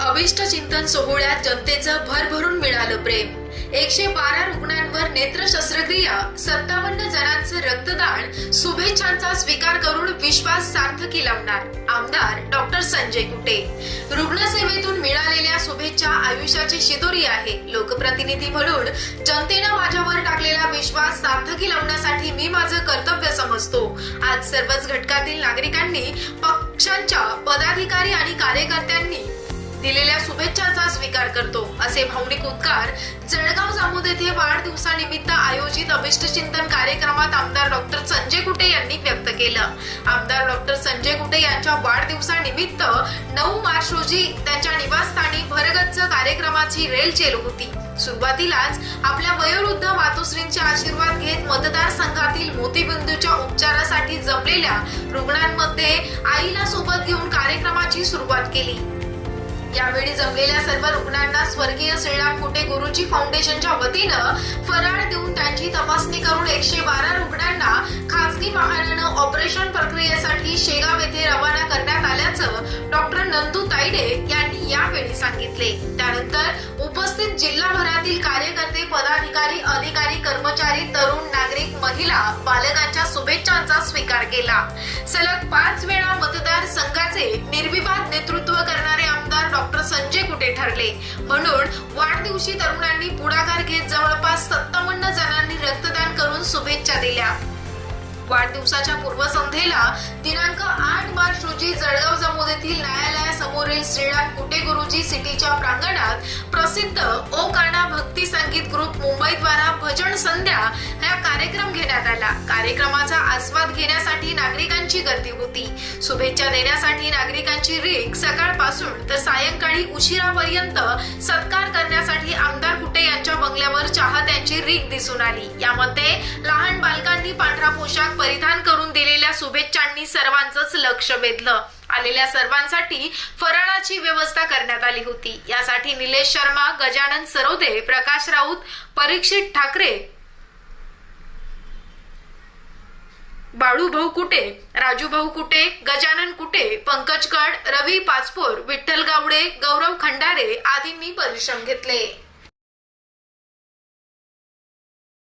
अभिष्ट चिंतन सोहळ्यात जनतेचं भरभरून मिळालं प्रेम. एकशे बारा रुग्णांवर नेत्र शस्त्रक्रिया सत्तावन्न जणांचं रक्तदान शुभेच्छांचा स्वीकार करून विश्वास सार्थकी लावणार आमदार डॉक्टर संजय कुटे. रुग्णसेवेतून मिळालेल्या शुभेच्छा आयुष्याची शिदोरी आहे. लोकप्रतिनिधी म्हणून जनतेनं माझ्यावर टाकलेला विश्वास सार्थकी लावण्यासाठी मी माझं कर्तव्य समजतो. आज सर्वच घटकातील नागरिकांनी पक्षांच्या पदाधिकारी आणि कार्यकर्त्या दिलेल्या शुभेच्छांचा स्वीकार करतो. असे भावनिक उद्गार जळगाव जामोद येथे वाढदिवसानिमित्त आयोजित अभिष्टचिंतन कार्यक्रमात आमदार डॉक्टर संजय कुटे यांनी व्यक्त केलं. आमदार डॉक्टर संजय कुटे यांच्या वाढदिवसानिमित्त नऊ मार्च रोजी त्यांच्या निवासस्थानी भरगच्च कार्यक्रमाची रेल चेल होती. सुरुवातीलाच आपल्या वयोवृद्ध मातोश्रींचे आशीर्वाद घेत मतदारसंघातील मोतीबिंदूच्या उपचारासाठी जमलेल्या रुग्णांमध्ये आईला सोबत घेऊन कार्यक्रमाची सुरुवात केली. यावेळी जमलेल्या सर्व रुग्णांना स्वर्गीय श्रीराम कुटे गुरुजी फाउंडेशनच्या वतीनं फराळ देऊन त्यांची तपासणी करून एकशे बारा रुग्णांना खासगी वाहनानं ऑपरेशन प्रक्रियेसाठी शेगाव येथे रवाना करण्यात आल्याचं डॉक्टर नंदू तायडे यांनी यावेळी सांगितले. त्यानंतर उपस्थित जिल्हाभरातील कार्यकर्ते पदाधिकारी अधिकारी कर्मचारी तरुण नागरिक महिला बालकांच्या शुभेच्छांचा स्वीकार केला. सलग पाच वेळा मतदार संघाचे निर्विवाद नेतृत्व ठरले म्हणून वाढदिवशी तरुणांनी पुढाकार घेत जवळपास सत्तावन्न जणांनी रक्तदान करून शुभेच्छा दिल्या. वाढदिवसाच्या पूर्वसंध्येला दिनांक आठ मार्च रोजी जळगाव जमोदेतील येथील न्यायालयासमोरील श्रीराम कुटे गुरुजी सिटीच्या प्रांगणात प्रसिद्ध ओ काना भक्ती संगीत ग्रुप मुंबई द्वारा भजन संध्या कार्यक्रम घेण्यात आला. कार्यक्रमाचा आस्वाद घेण्यासाठी नागरिकांची गर्दी होती. शुभेच्छा देण्यासाठी नागरिकांची रीक सकाळपासून तर सायंकाळी उशिरापर्यंत सत्कार करण्यासाठी आमदार कुटे यांच्या बंगल्यावर चाहत्यांची रीक दिसून आली. यामध्ये लहान बालकांनी पांढरा पोशाख परिधान करून दिलेल्या शुभेच्छांनी सर्वांचंच लक्ष वेधलं. आलेल्या सर्वांसाठी फराळाची व्यवस्था करण्यात आली होती. यासाठी निलेश शर्मा गजानन सरोदे प्रकाश राऊत परीक्षित ठाकरे बाळू भाऊ कुटे राजूभाऊ कुटे गजानन कुटे पंकज कड रवी पाचपोर विठ्ठल गावडे गौरव खंडारे आदींनी परिश्रम घेतले.